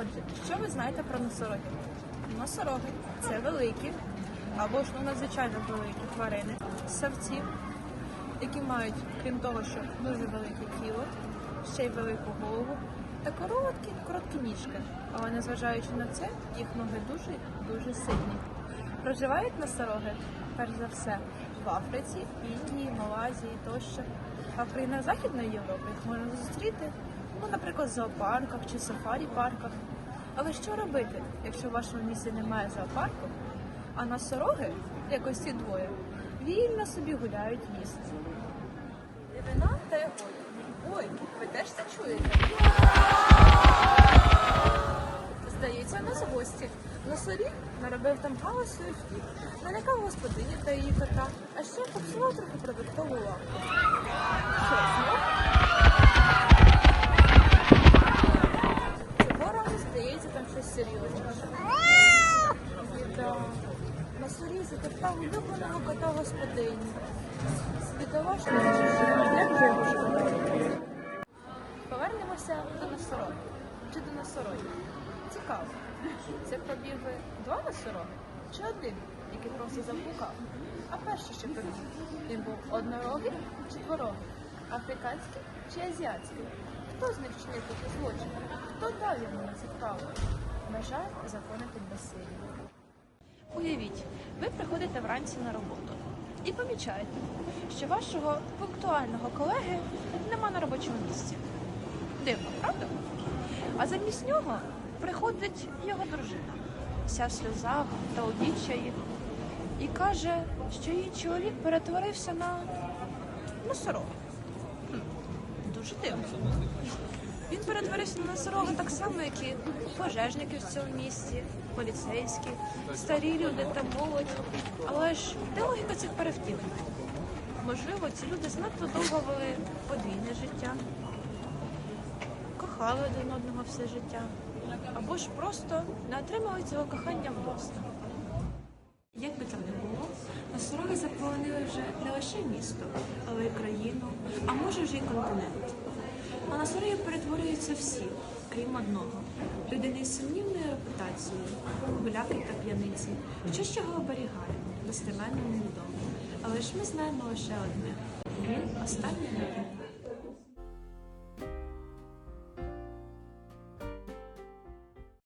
Отже, що ви знаєте про носорогів? Носороги це великі або ж ну, надзвичайно великі тварини, савці, які мають, крім того, що дуже велике тіло, ще й велику голову та короткі, короткі ніжки. Але незважаючи на це, їх ноги дуже дуже сильні. Проживають носороги, перш за все, в Африці, Індії, Малайзії тощо. А в країнах Західної Європи їх можна зустріти, ну, наприклад, в зоопарках чи сафарі-парках. Але що робити, якщо в вашому місті немає зоопарку, а носороги, як ось ці двоє, вільно собі гуляють місце? Дивина та й. Ой, ви теж це чуєте? Здається, нас гості. Носоріг наробив там галасу і втік. Налякав господині та її кота, а ще попсував трохи продуктову лавку. Здається там щось серйозніше. Біда. Носоріг затоптав улюбленого кота господині. Бідолашний, як же його? Повернемося до носорогів. Чи до носорогів? Цікаво. Це пробігли два носороги чи один, який просто заблукав? А перший ще пробіг. Він був однорогий чи дворогий? Африканський чи азіатський? Хто з них вчинив такий злочин? Хто дав йому на це право? На жаль, закони тут безсилі. Уявіть, ви приходите вранці на роботу і помічаєте, що вашого пунктуального колеги нема на робочому місці. Дивно, правда? А замість нього приходить його дружина, вся в сльозах та у відчаї, і каже, що її чоловік перетворився на носорога. Дивно. Він перетворився на носорога так само, як і пожежники в цьому місті, поліцейські, старі люди та молодь. Але ж де логіка цих перевтілень? Можливо, ці люди занадто довго вели подвійне життя, кохали один одного все життя, або ж просто не отримали цього кохання вдосталь. Як би там не було, носороги заполонили вже не лише місто, але й країну, а може вже й континент. А носороги перетворюються всі, крім одного. Людини з сумнівною репутацією, гуляки та п'яниці. Що з чого оберігає, достеменно невідомо. Але ж ми знаємо лише одне. Він останній на